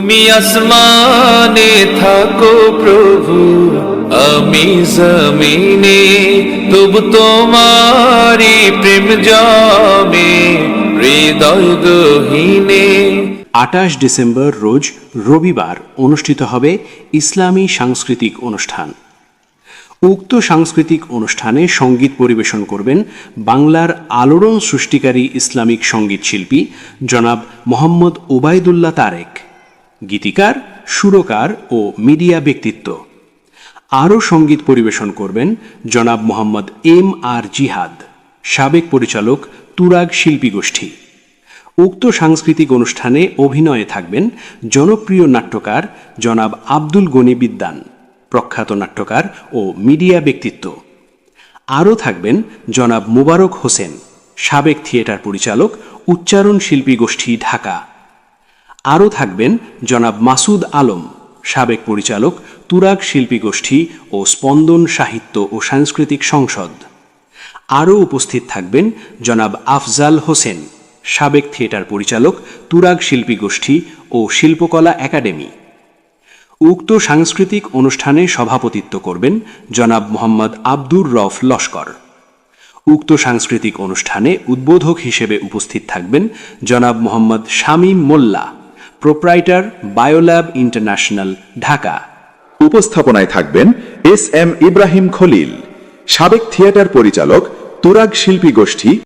তুমি আসমানে থাকো প্রভু, আমি জমিনে, তবু তোমারি প্রেম জমে, হৃদয় গহীনে। আটাশ ডিসেম্বর রোজ রবিবার অনুষ্ঠিত হবে ইসলামী সাংস্কৃতিক অনুষ্ঠান। উক্ত সাংস্কৃতিক অনুষ্ঠানে সংগীত পরিবেশন করবেন বাংলার আলোড়ন সৃষ্টিকারী ইসলামিক সংগীত শিল্পী জনাব মোহাম্মদ ওবায়দুল্লাহ তারেক। গীতিকার, সুরকার ও মিডিয়া ব্যক্তিত্ব। আরও সংগীত পরিবেশন করবেন জনাব মোহাম্মদ এম আর জিহাদ, সাবেক পরিচালক তুরাগ শিল্পী গোষ্ঠী। উক্ত সাংস্কৃতিক অনুষ্ঠানে অভিনয়ে থাকবেন জনপ্রিয় নাট্যকার জনাব আব্দুল গনি বিদ্যান, প্রখ্যাত নাট্যকার ও মিডিয়া ব্যক্তিত্ব। আরও থাকবেন জনাব মুবারক হোসেন, সাবেক থিয়েটার পরিচালক, উচ্চারণ শিল্পী গোষ্ঠী ঢাকা। আরও থাকবেন জনাব মাসুদ আলম, সাবেক পরিচালক তুরাগ শিল্পী গোষ্ঠী ও স্পন্দন সাহিত্য ও সাংস্কৃতিক সংসদ। আরও উপস্থিত থাকবেন জনাব আফজাল হোসেন, সাবেক থিয়েটার পরিচালক তুরাগ শিল্পী গোষ্ঠী ও শিল্পকলা একাডেমি। উক্ত সাংস্কৃতিক অনুষ্ঠানে সভাপতিত্ব করবেন জনাব মোহাম্মদ আব্দুর রফ লস্কর। উক্ত সাংস্কৃতিক অনুষ্ঠানে উদ্বোধক হিসেবে উপস্থিত থাকবেন জনাব Mohammad Shamim Molla. Proprietor Biolab International, Dhaka. উপস্থাপনায় থাকবেন এস এম ইব্রাহিম খলিল। সাবেক থিয়েটার পরিচালক তুরাগ শিল্পী গোষ্ঠী